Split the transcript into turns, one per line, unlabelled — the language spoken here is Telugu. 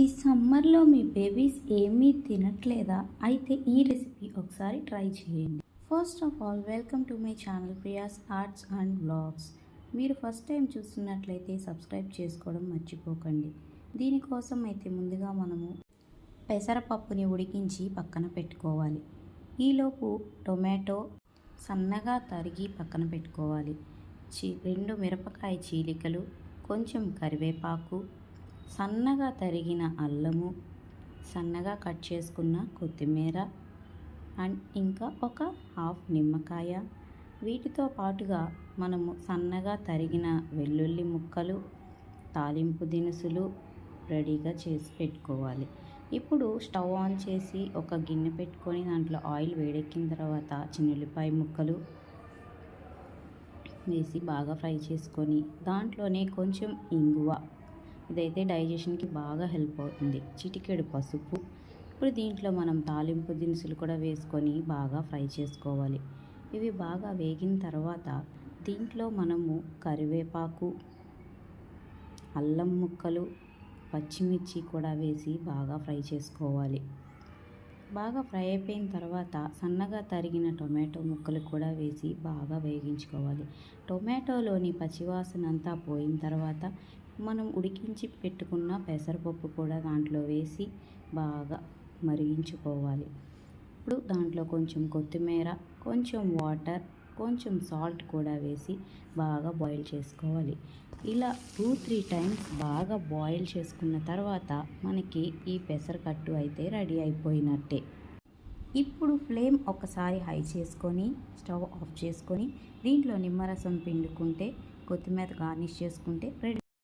ఈ సమ్మర్లో మీ బేబీస్ ఏమీ తినట్లేదా? అయితే ఈ రెసిపీ ఒకసారి ట్రై చేయండి. First of all welcome to my channel Priya's arts and blogs మీరు ఫస్ట్ టైం చూస్తున్నట్లయితే సబ్స్క్రైబ్ చేసుకోవడం మర్చిపోకండి. దీనికోసం అయితే ముందుగా మనము పెసరపప్పుని ఉడికించి పక్కన పెట్టుకోవాలి. ఈలోపు టొమాటో సన్నగా తరిగి పక్కన పెట్టుకోవాలి. చీ రెండు మిరపకాయ చీలికలు కొంచెం కరివేపాకు సన్నగా తరిగిన అల్లము సన్నగా కట్ చేసుకున్న కొత్తిమీర అండ్ ఇంకా ఒక హాఫ్ నిమ్మకాయ. వీటితో పాటుగా మనము సన్నగా తరిగిన వెల్లుల్లి ముక్కలు తాలింపు దినుసులు రెడీగా చేసి పెట్టుకోవాలి. ఇప్పుడు స్టవ్ ఆన్ చేసి ఒక గిన్నె పెట్టుకొని దాంట్లో ఆయిల్ వేడెక్కిన తర్వాత చిన్నుల్లిపాయ ముక్కలు వేసి బాగా ఫ్రై చేసుకొని దాంట్లోనే కొంచెం ఇంగువ ఇదైతే డైజెషన్కి బాగా హెల్ప్ అవుతుంది. చిటికెడు పసుపు. ఇప్పుడు దీంట్లో మనం తాలింపు దినుసులు కూడా వేసుకొని బాగా ఫ్రై చేసుకోవాలి. ఇవి బాగా వేగిన తర్వాత దీంట్లో మనము కరివేపాకు అల్లం ముక్కలు పచ్చిమిర్చి కూడా వేసి బాగా ఫ్రై చేసుకోవాలి. బాగా ఫ్రై అయిపోయిన తర్వాత సన్నగా తరిగిన టొమాటో ముక్కలు కూడా వేసి బాగా వేగించుకోవాలి. టొమాటోలోని పచ్చివాసన అంతా పోయిన తర్వాత మనం ఉడికించి పెట్టుకున్న పెసరపప్పు కూడా దాంట్లో వేసి బాగా మరిగించుకోవాలి. ఇప్పుడు దాంట్లో కొంచెం కొత్తిమీర కొంచెం వాటర్ కొంచెం సాల్ట్ కూడా వేసి బాగా బాయిల్ చేసుకోవాలి. ఇలా టూ త్రీ టైమ్స్ బాగా బాయిల్ చేసుకున్న తర్వాత మనకి ఈ పెసరకట్టు అయితే రెడీ అయిపోయినట్టే. ఇప్పుడు ఫ్లేమ్ ఒకసారి హై చేసుకొని స్టవ్ ఆఫ్ చేసుకొని దీంట్లో నిమ్మరసం పిండుకుంటే కొత్తిమీర గార్నిష్ చేసుకుంటే రెడీ